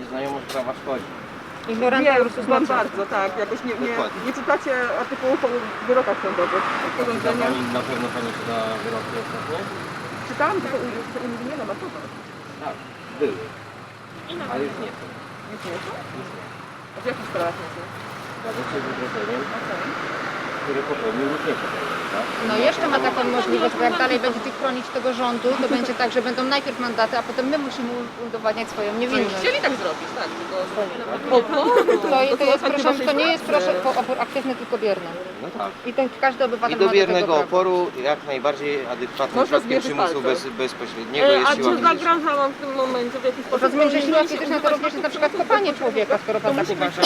Nieznajomość prawa szkodzi. Ignorancja znam złoczyń. bardzo, tak. Jakoś nie, nie, Dokładnie. nie czytacie artykułów o wyrokach sądowych. Zna Rozporządzenia. pani, na pewno pani czyta wyroki ostatnie? Czytałam, tylko u nie ma co to. Tak, były. Ale już nie są. Już nie są? A w jakich sprawach nie są? Zgadza się z wykroczeniem, które popełnił lub nie popełnił, tak? No jeszcze ma taką możliwość, bo jak dalej będziecie chronić tego rządu, to będzie tak, że będą najpierw mandaty, a potem my musimy udowadniać swoją No niewinność. chcieli tak zrobić, tak. Tylko... O, to, To, to jest, proszę, to nie jest proszę po- opór aktywny, tylko bierny. No tak. I ten każdy obywatel I do ma do tego biernego oporu jak najbardziej adekwatnym Można środkiem przymusu bez, bezpośredniego E, jest a siła czy zagrażałam w tym momencie w jakiś sposób? Rozumiem, że siła fizyczna to również jest na przykład kopanie człowieka, skoro pan tak uważa.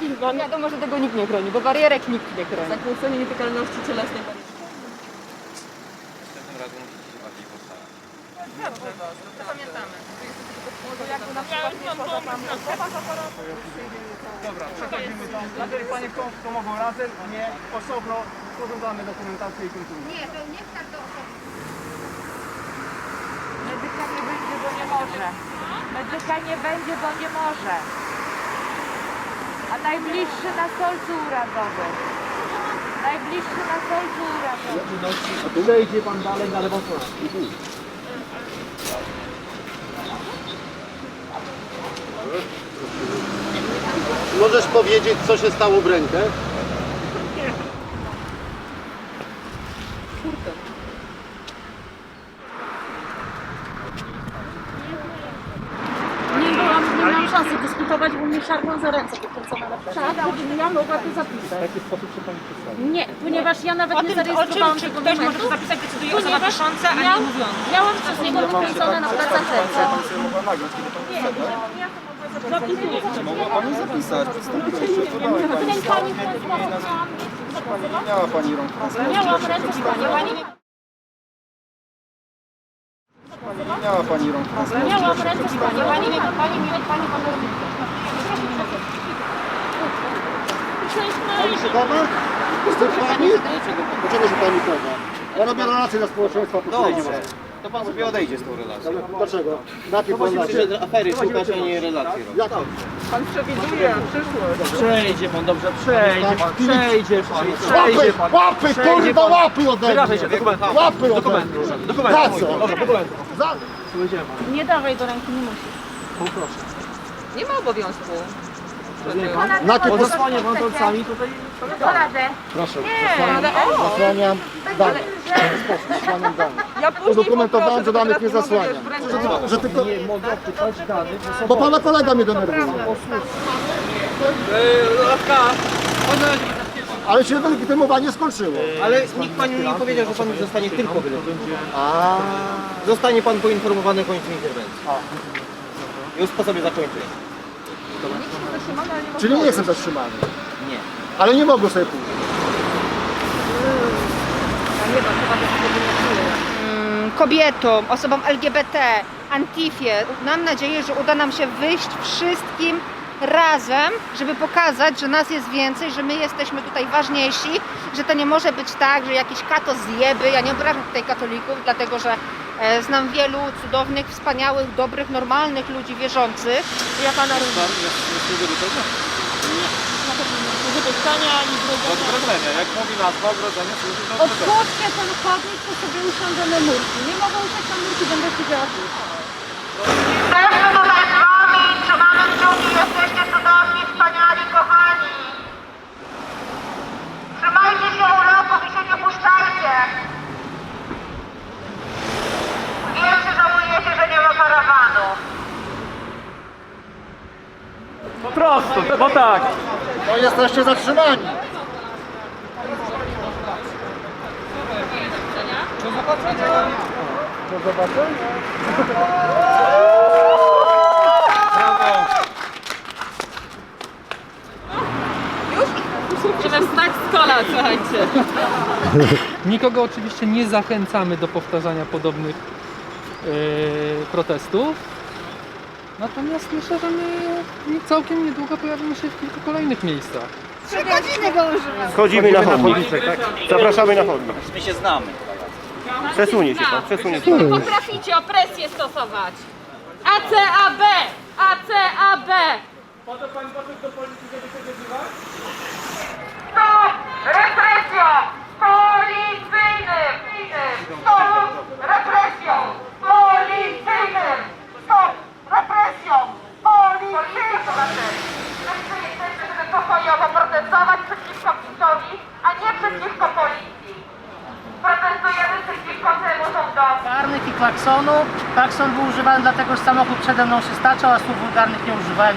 Kilka Wiadomo, że tego nikt nie chroni, bo barierek nikt nie chroni. Zakłócenie nietykalności cielesnej. Następnym razem musicie się bardziej postarać. Pamiętamy. Dobra, przechodzimy tam. Jeżeli panie chcą, to mogą razem, a nie osobno sporządzamy dokumentację i kontynuujemy. Nie, to niech każdy osobno. Medyka nie będzie, bo nie może. Medyka nie będzie, bo nie może. A najbliższy na solcu urazowym. Najbliższy na solcu urazowym. A tutaj idzie pan dalej na lewą stronę. Możesz powiedzieć, co się stało w rękę? Nie byłam, nie miałam szansy dyskutować, bo mnie szarpał za ręce pokręcone na przykład, żebym ja mogła to zapisać. W jaki sposób się pani przedstawi? Nie, ponieważ ja nawet nie zarejestrowałam tego dokumentu, zapisać, decyduje ponieważ miał, miałam przez niego pokręcone na plecach ręce. Mogła pani pani zapisać, przedstawiła się, to dałem pani. Pani w ten sposób chciałam Nie miała pani rąk. Miałam ręce w pani, pani nie... Nie miała pani rąk. Miałam ręce w pani, pani nie... Pani nie... Pani pan Pani się chowa? Chce pani? Dlaczego się pani? Ja robię relacje dla społeczeństwa, proszę nie ma. Dobrze, to pan sobie odejdzie z tą relacją. Dlaczego? Najpierw pan relacje. Przyszedł afery szukać, a nie relacje? Pan przewiduje przyszłość. Przejdzie pan, dobrze, przejdzie pan, przejdzie pan, Łapy, przejdzie pan. łapy, Przejdzie kurwa, pan. łapy ode mnie. Się, dokumenty. Łapy ode Dokumenty, mnie. proszę. Dokumenty. Za co? Dobrze, dokumenty. Za... Nie dawaj do ręki, nie musisz. Nie ma obowiązku. Zasłania pan palcami tutaj. Proszę, Ale o! zasłaniam danych. W ten sposób, zasłaniam danych. Ja później Udokumentowałem, że danych nie zasłania. Że tylko- Że tylko... Nie mogę czytać danych. Bo pana kolega mnie denerwuje. Ale się legitymowanie skończyło. Ale nikt pani nie powiedział, że pan zostanie tylko wyleczony. A. Zostanie pan poinformowany końcem interwencji. Już po sobie zakończenia. Czyli nie jestem zatrzymany. Nie. Ale nie mogę sobie pójść. Mm, kobietom, osobom LGBT, Antifie. Mam nadzieję, że uda nam się wyjść wszystkim razem, żeby pokazać, że nas jest więcej, że my jesteśmy tutaj ważniejsi, że to nie może być tak, że jakiś kato zjeby. Ja nie obrażam tutaj katolików, dlatego że znam wielu cudownych, wspaniałych, dobrych, normalnych ludzi wierzących. Ja pana również. Wydychania ani Ogrodzenia, jak mówi nazwa, ogrodzenie służy do Otwórzcie ten chodnik, to sobie usiądziemy murki. Nie mogą usiąść na murki, będę siedziała tu. Jesteśmy tutaj z wami, trzymamy kciuki, jesteście cudowni, wspaniali, kochani. Trzymajcie się urlopów i się nie puszczajcie. Wiem, że żałujecie, że nie ma karawanu. Prosto, bo tak. No jesteście zatrzymani. Trzeba wstać z kola, słuchajcie. Nikogo oczywiście nie zachęcamy do powtarzania podobnych e, protestów. Natomiast myślę, że my całkiem niedługo pojawimy się w kilku kolejnych miejscach. Schodzimy na chodnik. Zapraszamy na chodnik. My się znamy. Przesunie się pan, przesunie się pan. Potraficie opresję stosować. ACAB! ACAB! Po to pani poszedł do policji, żeby się wyzywać? Stop represją policyjnym! Stop represją policyjnym! Stop represją policyjnym! My tu jesteśmy, żeby pokojowo protestować przeciwko PiSowi, a nie przeciwko policji. Protestujemy przeciwko temu rządowi. Karnych i klaksonu. Klakson był używany dlatego, że samochód przede mną się staczał, a słów wulgarnych nie używałem